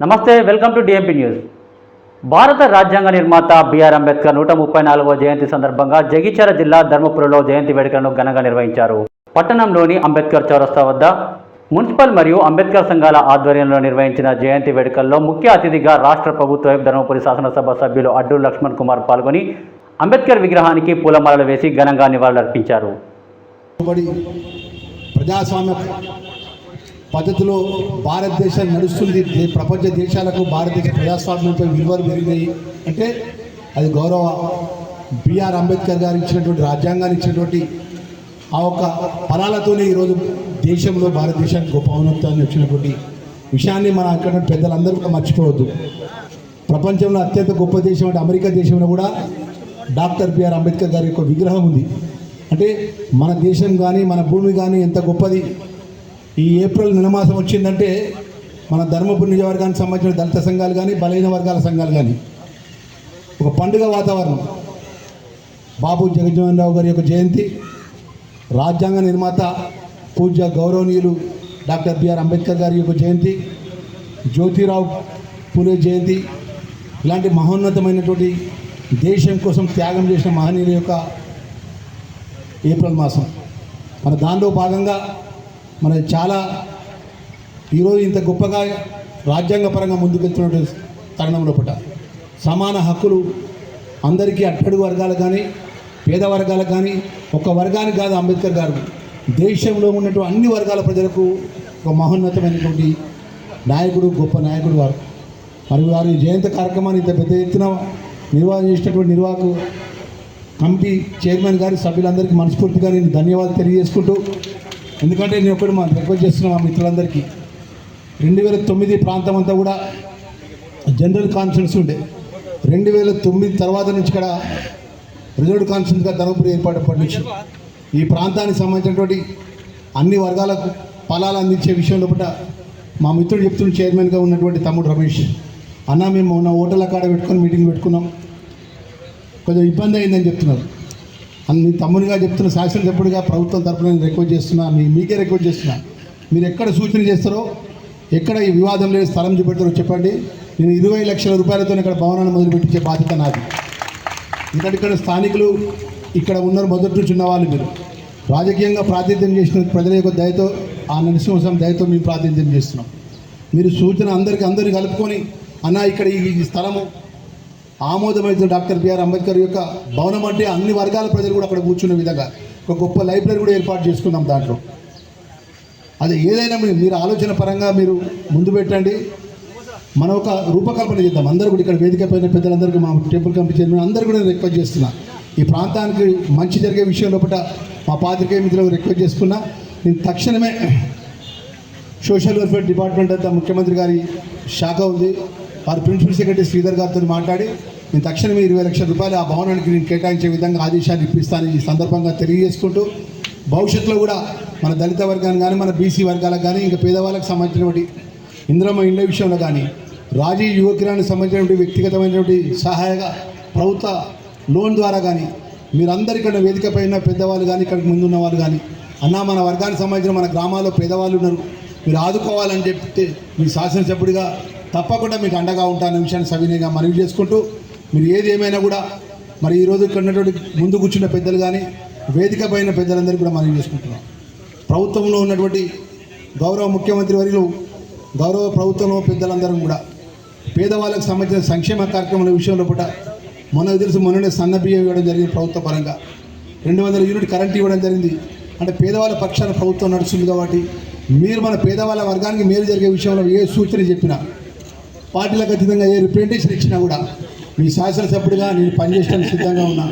నమస్తే welcome to DMP news భారత రాజ్యాంగ నిర్మాత బిఆర్ అంబేద్కర్ నూట ముప్పై నాలుగవ జయంతి సందర్భంగా జగిత్యాల జిల్లా ధర్మపురిలో జయంతి వేడుకలను ఘనంగా నిర్వహించారు. పట్టణంలోని అంబేద్కర్ చౌరస్తా వద్ద మున్సిపల్ మరియు అంబేద్కర్ సంఘాల ఆధ్వర్యంలో నిర్వహించిన జయంతి వేడుకల్లో ముఖ్య అతిథిగా రాష్ట్ర ప్రభుత్వ ధర్మపురి శాసనసభ సభ్యులు అడ్డు లక్ష్మణ్ కుమార్ పాల్గొని అంబేద్కర్ విగ్రహానికి పూలమాలలు వేసి ఘనంగా నివాళులర్పించారు. ప్రజాస్వామ్య పద్ధతిలో భారతదేశం నడుస్తుంది. ప్రపంచ దేశాలకు భారతదేశ ప్రజాస్వామ్యంపై విలువలు పెరిగినాయి అంటే అది గౌరవ బిఆర్ అంబేద్కర్ గారు ఇచ్చినటువంటి రాజ్యాంగాన్ని ఇచ్చినటువంటి ఆ ఒక్క ఫలాలతోనే ఈరోజు దేశంలో భారతదేశానికి గొప్ప ఔన్నత్యాన్ని వచ్చినటువంటి విషయాన్ని మనం అక్కడ పెద్దలందరూ కూడా మర్చిపోవద్దు. ప్రపంచంలో అత్యంత గొప్ప దేశం అంటే అమెరికా దేశంలో కూడా డాక్టర్ బిఆర్ అంబేద్కర్ గారి యొక్క విగ్రహం ఉంది. అంటే మన దేశం కానీ మన భూమి కానీ ఎంత గొప్పది? ఈ ఏప్రిల్ నెలమాసం వచ్చిందంటే మన ధర్మపురి నియోజకవర్గానికి సంబంధించిన దళిత సంఘాలు కానీ బలహీన వర్గాల సంఘాలు కానీ ఒక పండుగ వాతావరణం. బాబు జగజ్జీవన్ రావు గారి యొక్క జయంతి రాజ్యాంగ నిర్మాత పూజ్య గౌరవనీయులు డాక్టర్ బిఆర్ అంబేద్కర్ గారి యొక్క జయంతి జ్యోతిరావు పూలే జయంతి ఇలాంటి మహోన్నతమైనటువంటి దేశం కోసం త్యాగం చేసిన మహనీయుల యొక్క ఏప్రిల్ మాసం. మన దానిలో భాగంగా మన చాలా ఈరోజు ఇంత గొప్పగా రాజ్యాంగపరంగా ముందుకెళ్తున్నటువంటి తరుణంలో పట సమాన హక్కులు అందరికీ అట్టడుగు వర్గాలకు కానీ పేద వర్గాలకు కానీ ఒక వర్గానికి కాదు అంబేద్కర్ గారు. దేశంలో ఉన్నటువంటి అన్ని వర్గాల ప్రజలకు ఒక మహోన్నతమైనటువంటి నాయకుడు గొప్ప నాయకుడు వారు. మరి వారి జయంతి కార్యక్రమాన్ని ఇంత పెద్ద ఎత్తున నిర్వహణ చేసినటువంటి నిర్వాహకు కమిటీ చైర్మన్ గారి సభ్యులందరికీ మనస్ఫూర్తిగా నేను ధన్యవాదాలు తెలియజేసుకుంటూ ఎందుకంటే నేను ఒకటి మా రిక్వెస్ట్ చేస్తున్నా మా మిత్రులందరికీ రెండు వేల తొమ్మిది ప్రాంతం అంతా కూడా జనరల్ కాన్ఫరెన్స్ ఉండే. రెండు వేల తొమ్మిది తర్వాత నుంచి ఇక్కడ రిజర్వ్డ్ కాన్ఫరెన్స్గా ధర్మపురి ఏర్పాటు నుంచి. ఈ ప్రాంతానికి సంబంధించినటువంటి అన్ని వర్గాలకు ఫలాలు అందించే విషయంలో పట్ల మా మిత్రుడు చెప్తున్న చైర్మన్గా ఉన్నటువంటి తమ్ముడు రమేష్. అన్న మేము మొన్న హోటల్ కాడ పెట్టుకొని మీటింగ్ పెట్టుకున్నాం. కొంచెం ఇబ్బంది అయిందని చెప్తున్నారు. అన్ని తమ్మునిగా చెప్తున్న శాసనసభ్యుడిగా ప్రభుత్వం తరపున నేను రిక్వెస్ట్ చేస్తున్నా మీ మీకే రిక్వెస్ట్ చేస్తున్నా. మీరు ఎక్కడ సూచన చేస్తారో ఎక్కడ ఈ వివాదం లేని స్థలం చూపెడతారో చెప్పండి. నేను ఇరవై లక్షల రూపాయలతో ఇక్కడ భవనాన్ని మొదలుపెట్టించే బాధ్యత నాది. ఎందుకంటే ఇక్కడ స్థానికులు ఇక్కడ ఉన్నారు మొదటి నుంచి ఉన్నవాళ్ళు మీరు. రాజకీయంగా ప్రాతినిధ్యం చేసిన ప్రజల యొక్క దయతో ఆ నరసింహస్వామి దయతో మేము ప్రాతినిధ్యం చేస్తున్నాం. మీరు సూచన అందరికీ అందరిని కలుపుకొని అన్న ఇక్కడ ఈ స్థలము ఆమోదమైన డాక్టర్ బిఆర్ అంబేద్కర్ యొక్క భవనం అంటే అన్ని వర్గాల ప్రజలు కూడా అక్కడ కూర్చున్న విధంగా ఒక గొప్ప లైబ్రరీ కూడా ఏర్పాటు చేసుకున్నాం దాంట్లో. అది ఏదైనా మీరు ఆలోచన పరంగా మీరు ముందు పెట్టండి. మనం ఒక రూపకల్పన చేద్దాం. అందరూ కూడా ఇక్కడ వేదిక పైన పెద్దలందరికీ మా టెంపుల్ కమిటీ చైర్మన్ అందరూ కూడా నేను రిక్వెస్ట్ చేస్తున్నా. ఈ ప్రాంతానికి మంచి జరిగే విషయం లోపల మా పాత్రికేయ మిత్రులకు రిక్వెస్ట్ చేసుకున్నా నేను తక్షణమే సోషల్ వెల్ఫేర్ డిపార్ట్మెంట్ అంతా ముఖ్యమంత్రి గారి శాఖ ఉంది. వారి ప్రిన్సిపల్ సెక్రటరీ శ్రీధర్ గారితో మాట్లాడి నేను తక్షణమే ఇరవై లక్షల రూపాయలు ఆ భవనానికి నేను కేటాయించే విధంగా ఆదేశాలు ఇప్పిస్తానని ఈ సందర్భంగా తెలియజేసుకుంటూ భవిష్యత్తులో కూడా మన దళిత వర్గాన్ని కానీ మన బీసీ వర్గాలకు కానీ ఇంకా పేదవాళ్ళకి సంబంధించినటువంటి ఇంద్రమ్మ ఇండ్ల విషయంలో కానీ రాజీ యువకిరానికి సంబంధించినటువంటి వ్యక్తిగతమైనటువంటి సహాయక ప్రభుత్వ లోన్ ద్వారా కానీ మీరందరికన్నా ఇక్కడ వేదిక పైన పెద్దవాళ్ళు కానీ ఇక్కడికి ముందున్న వాళ్ళు కానీ అన్న మన వర్గానికి సంబంధించిన మన గ్రామాల్లో పేదవాళ్ళు ఉన్నారు. మీరు ఆదుకోవాలని చెప్తే మీ శాసనసభ్యుడిగా తప్పకుండా మీకు అండగా ఉంటాను విషయాన్ని సవినయంగా మనవి చేసుకుంటూ మీరు ఏది ఏమైనా కూడా మరి ఈరోజు ఇక్కడ ఉన్నటువంటి ముందు కూర్చున్న పెద్దలు కానీ వేదిక పైన పెద్దలందరికీ కూడా మనవి చేసుకుంటున్నాం. ప్రభుత్వంలో ఉన్నటువంటి గౌరవ ముఖ్యమంత్రి వర్యులు గౌరవ ప్రభుత్వంలో పెద్దలందరం కూడా పేదవాళ్ళకు సంబంధించిన సంక్షేమ కార్యక్రమాల విషయంలో పూట మొన్న తెలుసు మొన్ననే సన్న బియ్యం ఇవ్వడం జరిగింది ప్రభుత్వ పరంగా. రెండు వందల యూనిట్ కరెంట్ ఇవ్వడం జరిగింది. అంటే పేదవాళ్ళ పక్షాన ప్రభుత్వం నడుస్తుంది కాబట్టి మీరు మన పేదవాళ్ళ వర్గానికి మేలు జరిగే విషయంలో ఏ సూచన చెప్పినా పార్టీలకు అతీతంగా ఏ రిప్రజెంటేషన్ ఇచ్చినా కూడా మీ శాసనసభ్యుడిగా నేను పనిచేయడానికి సిద్ధంగా ఉన్నా.